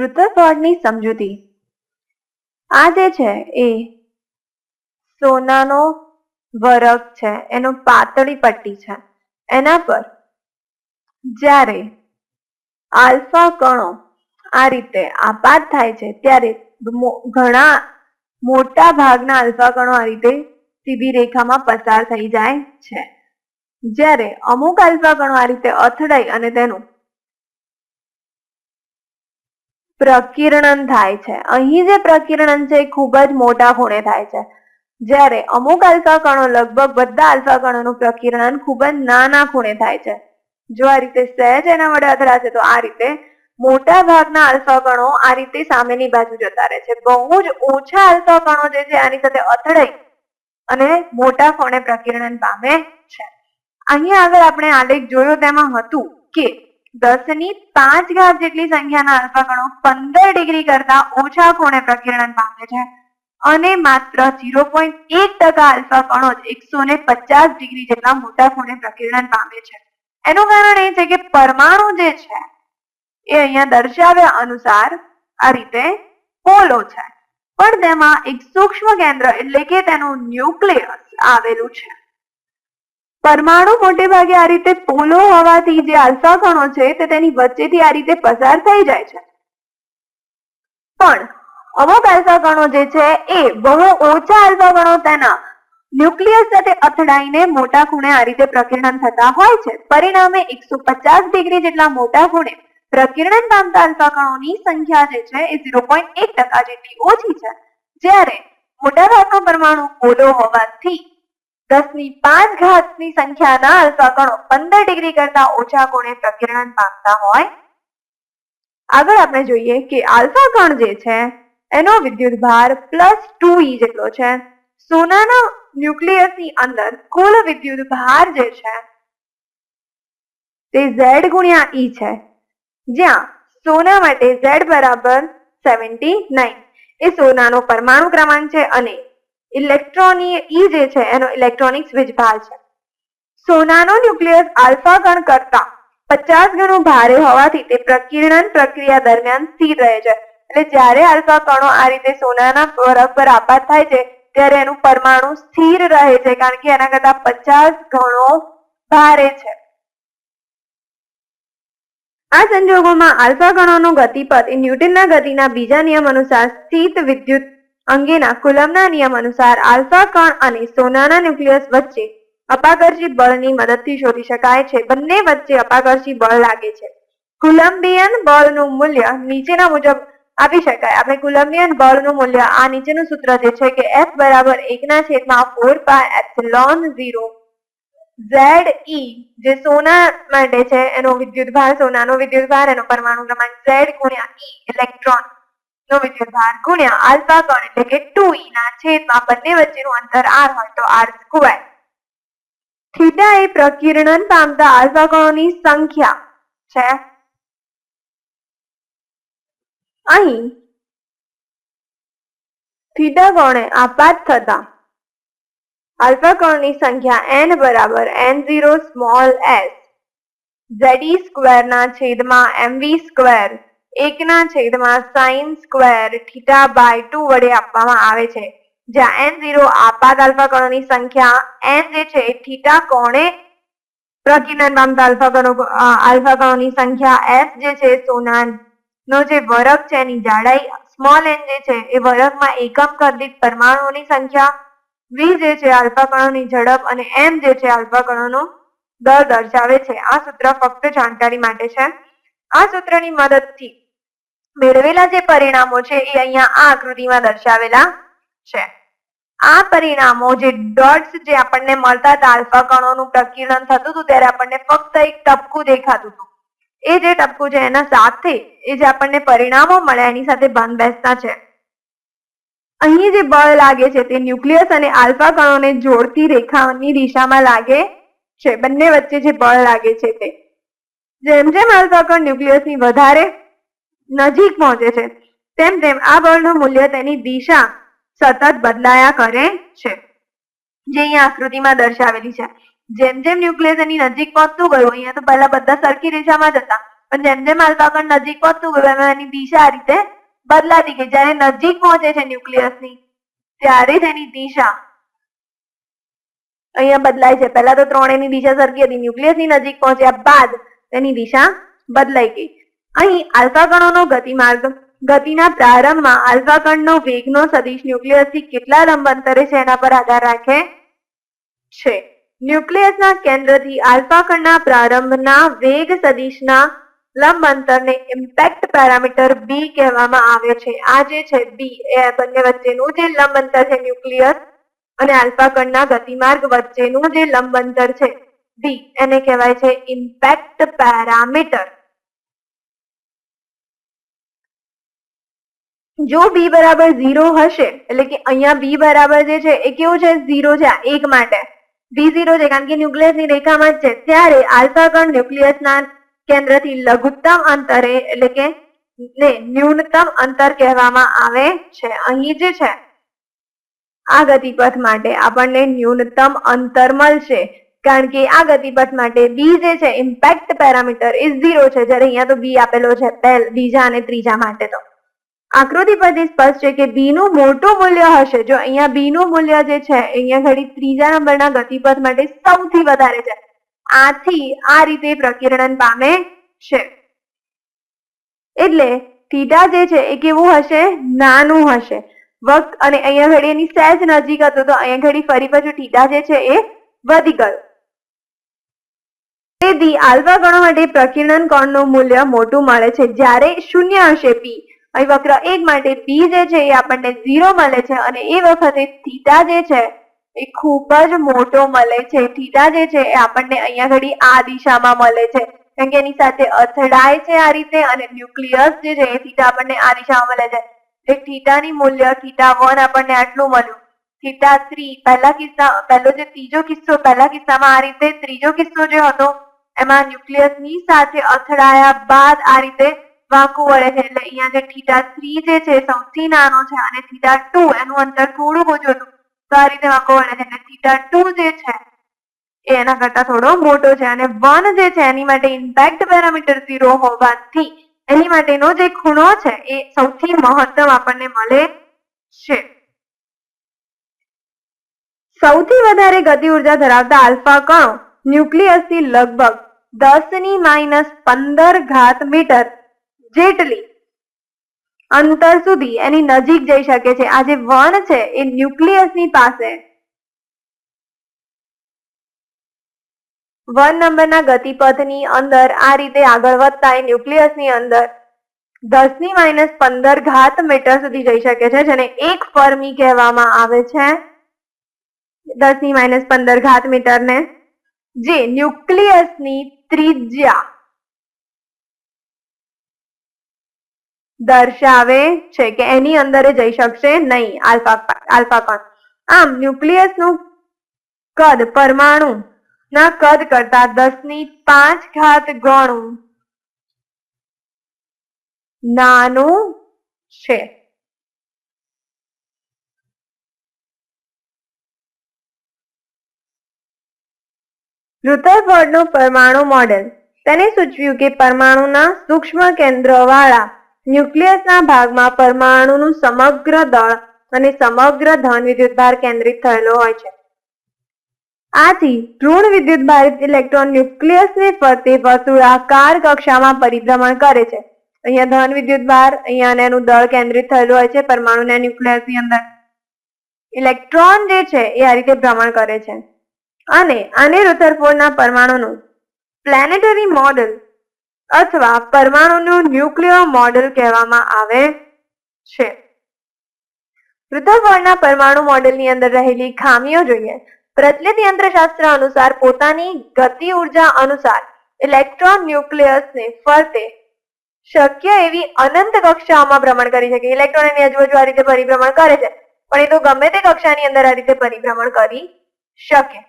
રુદ્રફોર્ડની સમજૂતી. આ જે છે એ સોનાનો વરખ છે, એનો પાતળી પટ્ટી છે. એના પર જ્યારે આલ્ફા કણો આ રીતે આપાત થાય છે, ત્યારે ઘણા મોટા ભાગના આલ્ફા કણો આ રીતે સીધી રેખામાં પસાર થઈ જાય છે. જ્યારે અમુક આલ્ફા કણો આ રીતે અથડાઈ અને તેનું પ્રકિરણન થાય છે. અહીં જે પ્રકિરણન છે એ ખૂબ જ મોટા ખૂણે થાય છે. જ્યારે અમુક આલ્ફા કણો લગભગ બધા આલ્ફા કણોનું પ્રકિરણન ખૂબ જ નાના ખૂણે થાય છે. જો આ રીતે સહેજ એના વડે અથડાશે તો આ રીતે મોટા ભાગના આલ્ફા કણો આ રીતે સામેની બાજુ જતા રહે છે. બહુ જ ઓછા આલ્ફા કણો જે છે આની સાથે અથડાઈ અને મોટા ખૂણે પ્રકિરણન પામે છે. અહીંયા આગળ આપણે આલેખ જોયો તેમાં હતું કે દસની પાંચ ઘાત જેટલી સંખ્યાના અલ્ફાગણો પંદર ડિગ્રી કરતા ઓછા ખૂણે પ્રકિરણન પામે છે. અને માત્ર ઝીરો પોઈન્ટ એક ટકા અલ્ફા કણો જ એકસો ને પચાસ ડિગ્રી જેટલા મોટા ખૂણે પ્રકિરણન પામે છે. એનું કારણ એ છે કે પરમાણુ જે છે, એ અહીંયા દર્શાવ્યા અનુસાર આ રીતે પોલો છે. પણ તેમાં એક સૂક્ષ્મ કેન્દ્ર એટલે કે તેનું ન્યુક્લિયસ આવેલું છે. પરમાણુ મોટે ભાગે આ રીતે પોલો હોવાથી જે આલ્ફા કણો છે તે તેની વચ્ચેથી આ રીતે પસાર થઈ જાય છે. પણ અમુક આલ્ફા કણો જે છે એ બહુ ઓછા આલ્ફા કણો તેના ન્યુક્લિયસ સાથે અથડાઈને મોટા ખૂણે આ રીતે પ્રકિરણન થતા હોય છે. પરિણામે એકસો પચાસ ડિગ્રી જેટલા મોટા ખૂણે પ્રકિરણન પામતા આલ્ફા કણોની સંખ્યા જે છે એ ઝીરો પોઈન્ટ એક ટકા જેટલી ઓછી છે. જ્યારે મોટાભાગનો પરમાણુ પોલો હોવાથી દસની પાંચ ઘાતની સંખ્યાના અલ્ફા કણો પંદર ડિગ્રી કરતા ઓછા કોણે પ્રકિરણન પામતા હોય. આગળ આપણે જોઈએ કે આલ્ફા કણ જે છે, એનો વિદ્યુત ભાર પ્લસ ટુ ઈ જેટલો છે. સોનાના ન્યુક્લિયસની અંદર કુલ વિદ્યુત ભાર જે છે, તે ઝેડ ગુણ્યા ઈ છે. જ્યાં સોના માટે ઝેડ બરાબર સેવન્ટી નાઇન એ સોનાનો પરમાણુ ક્રમાંક છે અને ઇલેક્ટ્રોની ઈ જે છે, એનો ઇલેક્ટ્રોનિક વીજભાર છે. સોનાનો ન્યુક્લિયસ આલ્ફા ગણ કરતા પચાસ ગણું ભારે હોવાથી તે પ્રકિરણન પ્રક્રિયા દરમિયાન સ્થિર રહે છે. એટલે જ્યારે આલ્ફા કણો આ રીતે સોનાના બરફ પર આપાત થાય છે, ત્યારે એનું પરમાણુ સ્થિર રહે છે, કારણ કે એના કરતા પચાસ ગણો ભારે છે. આ સંજોગોમાં આલ્ફા કણોનું ગતિપથ એ ન્યૂટનના ગતિના બીજા નિયમ અનુસાર સ્થિત વિદ્યુત અંગેના કુલમના નિયમ અનુસાર આલ્ફા કણ અને સોનાના ન્યુક્લિયસ વચ્ચે અપાકર્ષી બળની મદદથી શોધી શકાય છે. બંને વચ્ચે અપાકર્ષી બળ લાગે છે. કુલમ્બિયન બળનું મૂલ્ય નીચેના મુજબ આપી શકાય. આપણે કુલમ્બિયન બળનું મૂલ્ય આ નીચેનું સૂત્ર જે છે કે F બરાબર એકના છેદમાં four pi epsilon zero Z e જે સોના માટે છે, એનો વિદ્યુત ભાર સોનાનો વિદ્યુત ભાર એનો પરમાણુ ક્રમાંક ઝેડ ગુણ્યા ઈ ઇલેક્ટ્રોન. વિદ્યુત ભાર ગુણ્યા આલ્ફા ગણ એટલે કે ટુ ઈ છેદમાં બંને વચ્ચેનું અંતર આર હોય તો આર સ્ક્વેર. થીટા એ પ્રકિરણન પામતા આલ્ફા ગણોની સંખ્યા છે. અહીં થીટા ગણે આપાત થતા આલ્ફા કણની સંખ્યા n બરાબર n small S Z e square ના છેદમાં એમવી સ્ક્વેર એકના છેદમાં sine square theta by two વડે આપવામાં આવે છે. જ્યાં એન ઝીરો આપાત આલ્ફા કણોની સંખ્યા એન જે છે થીટા કોણે પ્રકિરણન પામતા આલ્ફા કણો આલ્ફા કણોની સંખ્યા એફ જે છે સોનાનો જે વરખ છે એની જાડાઈ સ્મોલ એન જે છે એ વરખમાં એકમ કરદિત પરમાણુઓની સંખ્યા વી જે છે આલ્ફા કણોની ઝડપ અને એમ જે છે આલ્ફા કણોનો દર દર્શાવે છે. આ સૂત્ર ફક્ત જાણકારી માટે છે. આ સૂત્રની મદદથી મેળવેલા જે પરિણામો છે એ અહીંયા આ આકૃતિમાં દર્શાવેલા છે. આ પરિણામો જે ડોટ્સ જે આપણને મળતા હતા, આલ્ફા કણોનું પ્રકિરણ થતું હતું, ત્યારે આપણને ફક્ત એક ટપકું દેખાતું હતું. એ જે ટપકું છે એના સાથે એ જે આપણને પરિણામો મળ્યા, એની સાથે બંધ બેસતા છે. અહીં જે બળ લાગે છે તે ન્યુક્લિયસ અને આલ્ફા કણોને જોડતી રેખાની દિશામાં લાગે છે. બંને વચ્ચે જે બળ લાગે છે તે. જેમ જેમ આલ્ફા કણ ન્યુક્લિયસની વધારે નજીક પહોંચે છે. તેમ તેમ આ બળનું મૂલ્ય તેની દિશા સતત બદલાયા કરે છે. જે અહીંયા આકૃતિમાં દર્શાવેલી છે. જેમ જેમ ન્યુક્લિયસ એની નજીક પહોંચતું ગયું, અહીંયા તો પહેલા બધા સરખી દિશામાં જ હતા. પણ જેમ જેમ આલ્ફા નજીક પહોંચતું ગયું, એમ એની દિશા આ રીતે બદલાતી ગઈ. જ્યારે નજીક પહોંચે છે ન્યુક્લિયસની ત્યારે તેની દિશા અહીંયા બદલાય છે. પહેલા તો ત્રણેયની દિશા સરખી હતી. ન્યુક્લિયસની નજીક પહોંચ્યા બાદ તેની દિશા બદલાઈ ગઈ. અહીં આલ્ફા કણોનો ગતિમાર્ગ, ગતિના પ્રારંભમાં આલ્ફા કણનો વેગનો સદિશ ન્યુક્લિયસથી કેટલા લંબ અંતરે છે એના પર આધાર રાખે છે. ન્યુક્લિયસના કેન્દ્રથી આલ્ફા કણના પ્રારંભના વેગ સદિશના લંબ અંતરને ઇમ્પેક્ટ પેરામીટર બી કહેવામાં આવે છે. આ જે છે બી એ બંને વચ્ચેનું જે લંબ અંતર છે ન્યુક્લિયસ અને આલ્ફા કણના ગતિમાર્ગ વચ્ચેનું જે લંબ અંતર છે બી એને કહેવાય છે ઇમ્પેક્ટ પેરામીટર જો બી બરાબર ઝીરો હશે, એટલે કે અહીંયા બી બરાબર જે છે, એ કેવું છે? ઝીરો છે એક માટે. બી ઝીરો છે, કારણ કે ન્યુક્લિયસની રેખામાં જ છે. ત્યારે આલ્ફા કણ ન્યુક્લિયસના કેન્દ્રથી લઘુત્તમ અંતરે, એટલે કે ને ન્યૂનતમ અંતર કહેવામાં આવે છે. અહીં જે છે, આ ગતિપથ માટે આપણને ન્યૂનતમ અંતર મળશે. કારણ કે આ ગતિપથ માટે બી જે છે ઇમ્પેક્ટ પેરામીટર એ ઝીરો છે. જ્યારે અહીંયા તો બી આપેલો છે, પહેલ, બીજા અને ત્રીજા માટે તો. આકૃતિ પરથી સ્પષ્ટ છે કે બી નું મોટું મૂલ્ય હશે. જો અહીંયા બી નું મૂલ્ય જે છે, અહીંયા ઘડી ત્રીજા નંબરના ગતિપથ માટે સૌથી વધારે છે. આથી આ રીતે પ્રકીર્ણન પામે છે. એટલે થીટા જે છે એ કેવું હશે? નાનું હશે. વક્ત અને અહીંયા ઘડી એની સહેજ નજીક હતો, તો અહીંયા ઘડી ફરી પાછું થીટા જે છે એ વધી ગયો. તેથી આલ્ફા ગણો માટે પ્રકીર્ણન કોણનું મૂલ્ય મોટું મળે છે. જ્યારે શૂન્ય હશે પી અહીં વક્ર એક માટે બી જે છે એ આપણને ઝીરો મળે છે અને એ વખતે થીટા જે છે એ ખૂબ જ મોટો મળે છે. થીટા જે છે એ આપણને અહીંયા ઘડી આ દિશામાં મળે છે. કારણ કે એની સાથે અથડાય છે આ રીતે અને ન્યુક્લિયસ જે છે એ થીટા આપણને આ દિશામાં મળે છે. એ થીટાની મૂલ્ય થીટા વન આપણને આટલું મળ્યું. થીટા થ્રી પહેલા કિસ્સા, પહેલો જે ત્રીજો કિસ્સો, પહેલા કિસ્સામાં આ રીતે ત્રીજો કિસ્સો જે હતો, એમાં ન્યુક્લિયસની સાથે અથડાયા બાદ આ રીતે વાંકું વળે છે એટલે અહીંયા જે થીટા થ્રી જે છે સૌથી નાનો છે અને થીટા ટુ એનું અંતર થોડું ઓછું હતું. તો આ રીતે વાંકો વળે છે એટલે થીટા ટુ જે છે એ એના કરતા થોડો મોટો છે અને વન જે છે એની માટે ઇમ્પેક્ટ પેરામીટર ઝીરો હોવાથી એની માટેનો જે ખૂણો છે એ સૌથી મહત્તમ આપણને મળે છે. સૌથી વધારે ગતિ ઊર્જા ધરાવતા આલ્ફા કણો ન્યુક્લિયસથી લગભગ દસની માઇનસ પંદર ઘાત મીટર જેટલી અંતર સુધી એની નજીક જઈ શકે છે. આ જે વન છે, એ ન્યુક્લિયસની પાસે વન નંબરના ગતિપથની અંદર આ રીતે આગળ વધતા એ ન્યુક્લિયસની અંદર દસની માઇનસ પંદર ઘાત મીટર સુધી જઈ શકે છે, જેને એક ફર્મી કહેવામાં આવે છે. દસની માઇનસ પંદર ઘાત મીટરને જે ન્યુક્લિયસની ત્રિજ્યા દર્શાવે છે કે એની અંદર જઈ શકશે નહીં. આલ્ફા આલ્ફા આમ, ન્યુક્લિયસનું કદ પરમાણુ ના કદ કરતા દસની પાંચ ઘાત ગણું નાનું છે. રુથરફોર્ડનું પરમાણુ મોડેલ. તેને સૂચવ્યું કે પરમાણુના સૂક્ષ્મ કેન્દ્રવાળા ન્યુક્લિયસના ભાગમાં પરમાણુનું સમગ્ર દળ અને સમગ્ર ધન વિદ્યુતભાર કેન્દ્રિત થયેલો હોય છે. આથી ઋણ વિદ્યુતભારિત ઇલેક્ટ્રોન ન્યુક્લિયસને ફરતે વર્તુળાકાર કક્ષામાં પરિભ્રમણ કરે છે. અહીંયા ધન વિદ્યુતભાર, અહીંયા એનું દળ કેન્દ્રિત થયેલું હોય છે, પરમાણુના ન્યુક્લિયસની અંદર. ઇલેક્ટ્રોન જે છે એ આ રીતે ભ્રમણ કરે છે. અને આને રુથરફોર્ડના પરમાણુનું પ્લેનેટરી મોડેલ અથવા પરમાણુનું ન્યુક્લિયર મોડેલ કહેવામાં આવે છે. રુથરફોર્ડના પરમાણુ મોડેલની અંદર રહેલી ખામીઓ જોઈએ. પ્રચલિત યંત્રશાસ્ત્ર અનુસાર પોતાની ગતિ ઊર્જા અનુસાર ઇલેક્ટ્રોન ન્યુક્લિયસને ફરતે શક્ય એવી અનંત કક્ષાઓમાં ભ્રમણ કરી શકે. ઇલેક્ટ્રોન એની આજુબાજુ આ રીતે પરિભ્રમણ કરે છે. પણ એ તો ગમે તે કક્ષાની અંદર આ રીતે પરિભ્રમણ કરી શકે.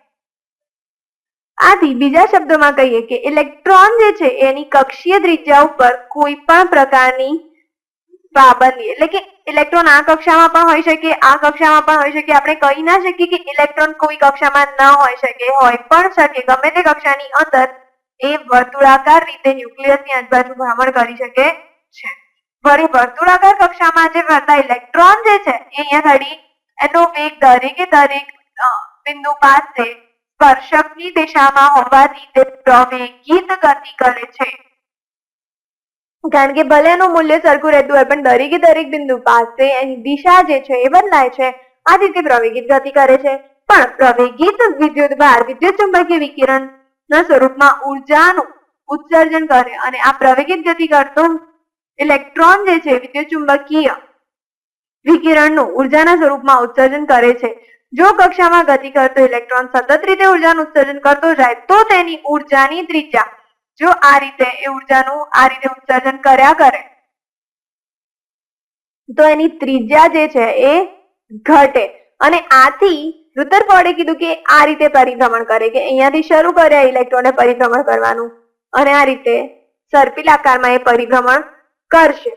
આથી બીજા શબ્દોમાં કહીએ કે ઇલેક્ટ્રોન જે છે એની કક્ષીય ત્રિજ્યા ઉપર કોઈ પણ પ્રકારની પાબંદી એટલે કે ઇલેક્ટ્રોન આ કક્ષામાં પણ હોઈ શકે, આ કક્ષામાં પણ હોઈ શકે. આપણે કહી ના શકીએ કે ઇલેક્ટ્રોન કોઈ કક્ષામાં ન હોઈ શકે, હોય પણ શકે. ગમે તે કક્ષાની અંદર એ વર્તુળાકાર રીતે ન્યુક્લિયસની આજુબાજુ ભ્રમણ કરી શકે છે. વળી વર્તુળાકાર કક્ષામાં જે ફરતા ઇલેક્ટ્રોન જે છે, એ અહીંયા ઘડી એનો વેગ દરેકે દરેક બિંદુ પાસે સ્પર્શકની દિશામાં હોવાથી તે પ્રવેગિત ગતિ કરે છે. કારણ કે ભલે એનું મૂલ્ય સરખું રહેતું હોય, પણ દરેકે દરેક બિંદુ પાસે એની દિશા જે છે એ બદલાય છે. આ રીતે પ્રવેગિત ગતિ કરે છે. પણ પ્રવેગિત વિદ્યુત ભાર વિદ્યુત ચુંબકીય વિકિરણ ના સ્વરૂપમાં ઉર્જાનું ઉત્સર્જન કરે અને આ પ્રવેગિત ગતિ કરતો ઇલેક્ટ્રોન જે છે, વિદ્યુત ચુંબકીય વિકિરણનું ઉર્જાના સ્વરૂપમાં ઉત્સર્જન કરે છે. જો કક્ષામાં ગતિ કરતો ઇલેક્ટ્રોન સતત રીતે ઉર્જાનું ઉત્સર્જન કરતો જાય, તો તેની ઉર્જાની ત્રિજ્યા. જો આ રીતે એ ઉર્જાનું આ રીતે ઉત્સર્જન કર્યા કરે, તો એની ત્રિજ્યા જે છે એ ઘટે. અને આથી રુદરફોર્ડે કીધું કે આ રીતે પરિભ્રમણ કરે કે અહીંયાથી શરૂ કર્યા ઇલેક્ટ્રોને પરિભ્રમણ કરવાનું. અને આ રીતે સર્પિલ આકારમાં એ પરિભ્રમણ કરશે.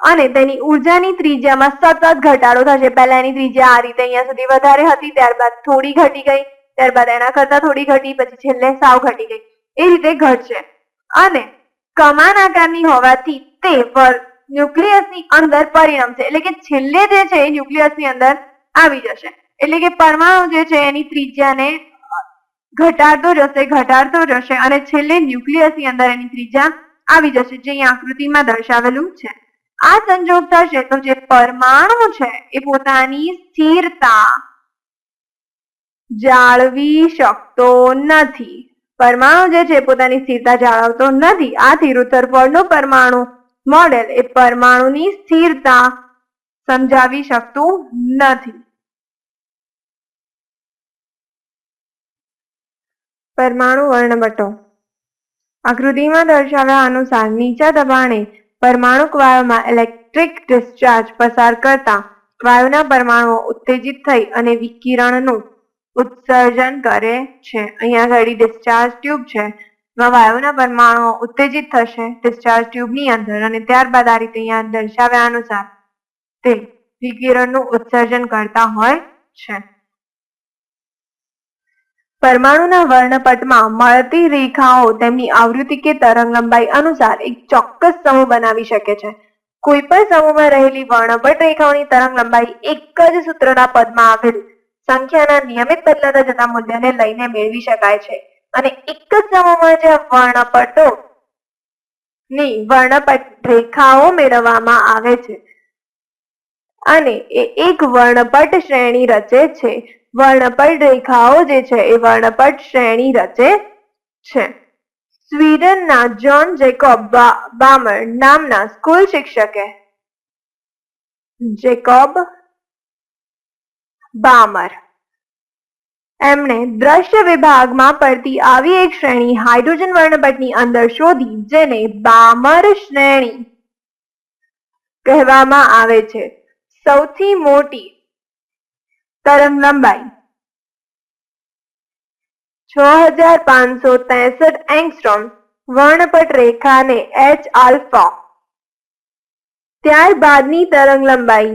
અને તેની ઉર્જાની ત્રિજ્યામાં સતત ઘટાડો થશે. પહેલાની ત્રિજ્યા આ રીતે અહીંયા સુધી વધારે હતી, ત્યારબાદ થોડી ઘટી ગઈ, ત્યારબાદ એના કરતા થોડી ઘટી, પછી છેલ્લે સાવ ઘટી ગઈ. એ રીતે ઘટશે. અને કમાન આકારની હોવાથી તે ન્યુક્લિયસની અંદર પરિણમશે એટલે કે છેલ્લે જે છે એ ન્યુક્લિયસની અંદર આવી જશે. એટલે કે પરમાણુ જે છે એની ત્રિજ્યાને ઘટાડતો જશે ઘટાડતો જશે અને છેલ્લે ન્યુક્લિયસની અંદર એની ત્રિજ્યા આવી જશે, જે અહીં આકૃતિમાં દર્શાવેલું છે. આ સંજોગ થશે તો જે પરમાણુ છે, એ પોતાની સ્થિરતા જાળવી શકતો નથી. પરમાણુ જે છે પોતાની સ્થિરતા જાળવતો નથી. આથી રુથરફોર્ડનું પરમાણુ મોડેલ એ પરમાણુની સ્થિરતા સમજાવી શકતું નથી. પરમાણુ વર્ણવટો. આકૃતિમાં દર્શાવ્યા અનુસાર નીચા દબાણે પરમાણુ વાયુમાં ઇલેક્ટ્રિક ડિસ્ચાર્જ પસાર કરતા વાયુના પરમાણુઓ ઉત્તેજિત થઈ અને વિકિરણનું ઉત્સર્જન કરે છે. અહીંયા ઘડી ડિસ્ચાર્જ ટ્યુબ છે. વાયુના પરમાણુઓ ઉત્તેજિત થશે ડિસ્ચાર્જ ટ્યુબની અંદર અને ત્યારબાદ આ રીતે અહીંયા દર્શાવ્યા અનુસાર તે વિકિરણનું ઉત્સર્જન કરતા હોય છે. પરમાણુના વર્ણપટમાં મળતી રેખાઓ તેમની આવૃત્તિ કે તરંગલંબાઈ અનુસાર એક ચોક્કસ સમૂહ બનાવી શકે છે. કોઈ પણ સમૂહમાં રહેલી વર્ણપટ રેખાઓની તરંગલંબાઈ એક જ સૂત્રના પદમાં આવેલ સંખ્યાના નિયમિત બદલાતા જતા મૂલ્યને લઈને મેળવી શકાય છે. અને એક જ સમૂહમાં જે વર્ણપટો ની વર્ણપટ રેખાઓ મેળવવામાં આવે છે. અને એ એક વર્ણપટ શ્રેણી રચે છે. વર્ણપટ રેખાઓ જે છે એ વર્ણપટ શ્રેણી રચે છે. સ્વીડનના જ્હોન જેકોબ બામર નામના સ્કૂલ શિક્ષકે જેકોબ બામર. એમણે દ્રશ્ય વિભાગમાં પડતી આવી એક શ્રેણી હાઇડ્રોજન વર્ણપટની અંદર શોધી જેને બામર શ્રેણી કહેવામાં આવે છે. સૌથી મોટી તરંગ લંબાઈ છ હજાર પાંચસો ત્રેસઠ એંગસ્ટ્રોમ વર્ણપટ રેખાને એચ આલ્ફા ત્યારબાદની તરંગ લંબાઈ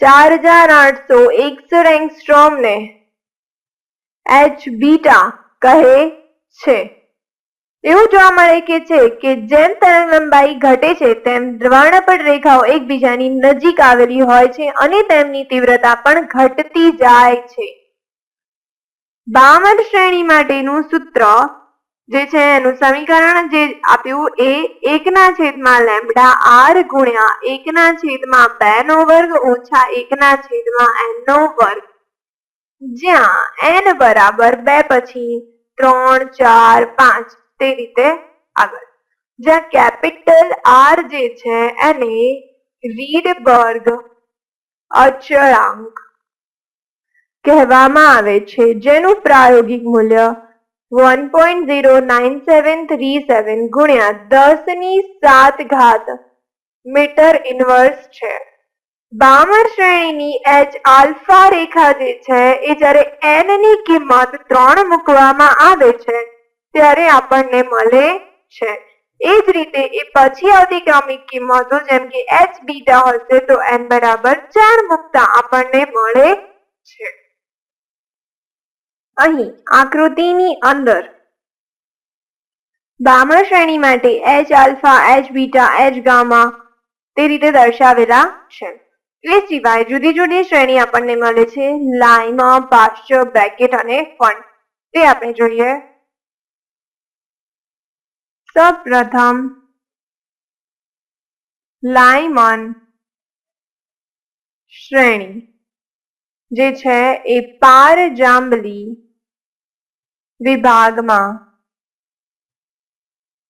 ચાર હજાર આઠસો એકસઠ એંગસ્ટ્રોમ ને એચ બીટા કહે છે એવું જોવા મળે કે છે કે જેમ તરંગ લંબાઈ ઘટે છે, તેમ દ્રવાણપટ રેખાઓ એકબીજાની નજીક આવેલી હોય છે અને તેમની તીવ્રતા પણ ઘટતી જાય છે. બામર શ્રેણી માટેનું સૂત્ર જે છે એનું સમીકરણ જે આપ્યું એ એકના છેદમાં લેમડા આર ગુણ્યા એકના છેદમાં બે નો વર્ગ ઓછા એકના છેદમાં એન નો વર્ગ. જ્યાં એન બરાબર બે પછી ત્રણ ચાર પાંચ. તે રીતે આગળ. જ્યાં કેપિટલ આર જે છે એને રીડબર્ગ અચળાંક કહેવામાં આવે છે, જેનું પ્રાયોગિક મૂલ્ય one point zero nine seven three seven ગુણ્યા દસની સાત ઘાત મીટર ઇનવર્સ છે. બામર શ્રેણીની એચ આલ્ફા રેખા જે છે એ જ્યારે એનની કિંમત ત્રણ મૂકવામાં આવે છે ત્યારે આપણને મળે છે. એ જ રીતે એ પછી આવતી ક્રમિક કિંમતો જેમ કે એચ બીટા હશે તો એન બરાબર ચાર મૂકતા આપણને મળે છે. અહીં આકૃતિની અંદર બામણ શ્રેણી માટે H alpha H beta H gamma તે રીતે દર્શાવેલા છે. એ સિવાય જુદી જુદી શ્રેણી આપણને મળે છે. લાઇમા પાશ્ચર, બ્રેકેટ અને ફંડ તે આપણે જોઈએ સૌપ્રથમ લાઇમન શ્રેણી, જે છે એ પાર જાંબલી વિભાગમાં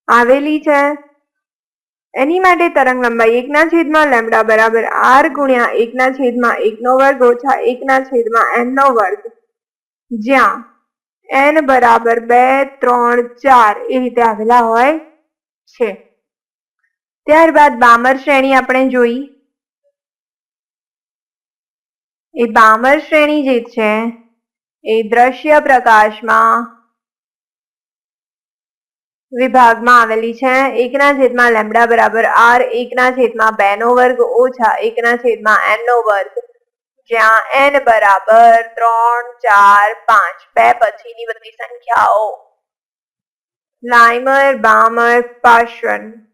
આવેલી છે. એની માટે તરંગ લંબાઈ એકના છેદમાં લેમડા બરાબર આર ગુણ્યા એકના છેદમાં એકનો વર્ગ ઓછા એકના છેદમાં એનનો વર્ગ. જ્યાં એન બરાબર બે, ત્રણ, ચાર એ રીતે આવેલા હોય છે. ત્યારબાદ બામર શ્રેણી આપણે જોઈ. એ બામર શ્રેણી જે છે, એ દ્રશ્ય પ્રકાશમાં વિભાગમાં આવેલી છે. એકના છેદમાં લેમડા બરાબર આર, એકના છેદમાં બે નો વર્ગ ઓછા એકના છેદમાં એન નો વર્ગ જ્યાં એન બરાબર ત્રણ, ચાર, પાંચ. બે પછીની બધી સંખ્યાઓ. લાઇમર, બામર પાશ્વન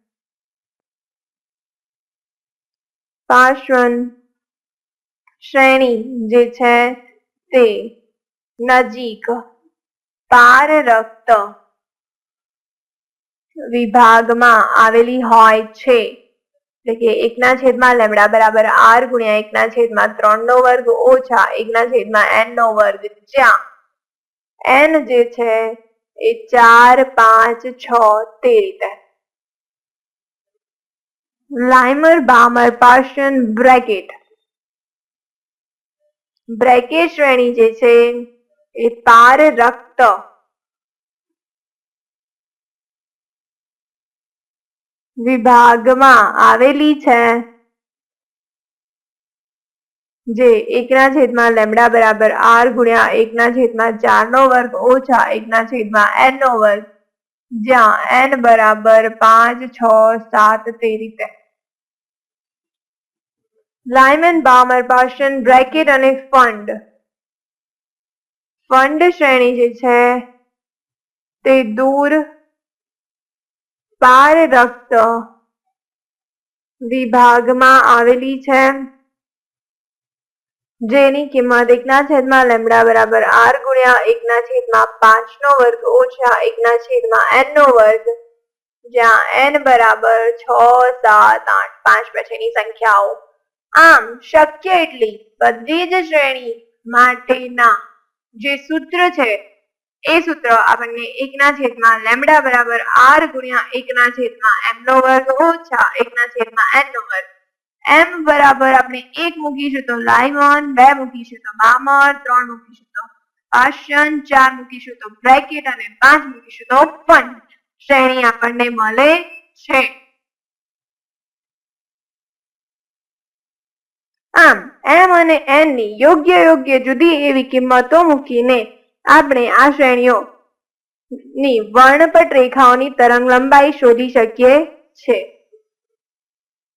પાશ્વન શ્રેણી જે છે તે નજીક પાર રક્ત વિભાગમાં આવેલી હોય છે. એટલે કે એકના છેદમાં લેમડા બરાબર આર ગુણ્યા એકના છેદમાં ત્રણ નો વર્ગ ઓછા એકના છેદમાં એન નો વર્ગ જ્યાં. એન જે છે એ ચાર, પાંચ, છ તે રીતે. લાઇમર, બામર પાર્શન બ્રેકેટ. બ્રેકેટ શ્રેણી જે છે એ તાર રક્ત વિભાગમાં આવેલી છે. જે એકના છેદમાં લેમડા બરાબર આર ગુણ્યા એકના છેદમાં ચાર નો વર્ગ ઓછા એકના છેદમાં એન નો વર્ગ, જ્યાં એન બરાબર પાંચ, છ, સાત તે રીતે. લાઇમન બામર પાર્શન બ્રેકેટ અને ફંડ. ફંડ શ્રેણી જે છે તે દૂર પાર રક્ત વિભાગમાં આવેલી છે. જેની કિંમત એકના છેદમાં લેમડા બરાબર આર ગુણ્યા એકના છેદમાં પાંચ નો વર્ગ ઓછા એકના છેદમાં એન નો વર્ગ, જ્યાં એન બરાબર છ, સાત, આઠ, પાંચ પછીની સંખ્યાઓ. આમ, શક્ય એટલી બધી જ શ્રેણી માટેના જે સૂત્ર છે એ સૂત્ર આપણને એકના છેદમાં લેમડા બરાબર આર ગુણ્યા એકના છેદમાં એમ વર્ગ ઓછા એકના છેદમાં એન વર્ગ. એમ બરાબર આપણે એક મૂકીશું તો લાઇમોન બે મૂકીશું તો બામર ત્રણ મૂકીશું તો પાશન ચાર મૂકીશું તો બ્રેકેટ અને પાંચ મૂકીશું તો પણ શ્રેણી આપણને મળે છે. આમ, એમ અને એન યોગ્ય યોગ્ય જુદી એવી કિંમતો મૂકીને આપણે આ શ્રેણીઓ ની વર્ણપટ રેખાઓની તરંગ લંબાઈ શોધી શકીએ છે.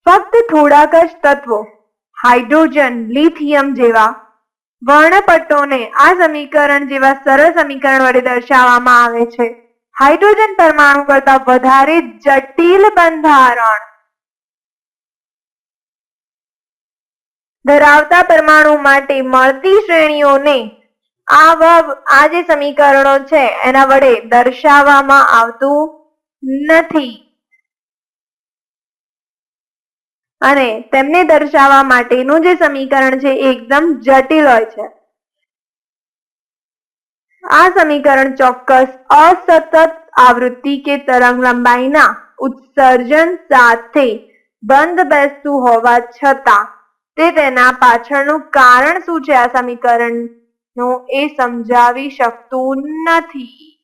ફક્ત થોડાક જ તત્વો, હાઇડ્રોજન, લિથિયમ જેવા વર્ણપટોને આ સમીકરણ જેવા સરળ સમીકરણ વડે દર્શાવવામાં આવે છે. હાઇડ્રોજન પરમાણુ કરતા વધારે જટિલ બંધારણ ધરાવતા પરમાણુ માટે મળતી શ્રેણીઓને આ જે સમીકરણો છે, એના વડે દર્શાવવામાં આવતું નથી. અને તેમને દર્શાવવા માટેનું જે સમીકરણ છે એકદમ જટિલ હોય છે. આ સમીકરણ ચોક્કસ અસતત આવૃત્તિ કે તરંગ લંબાઈના ઉત્સર્જન સાથે બંધ બેસતું હોવા છતાં, તે તેના પાછળનું કારણ શું છે આ સમીકરણ? નું એ સમજાવી શકતું નથી.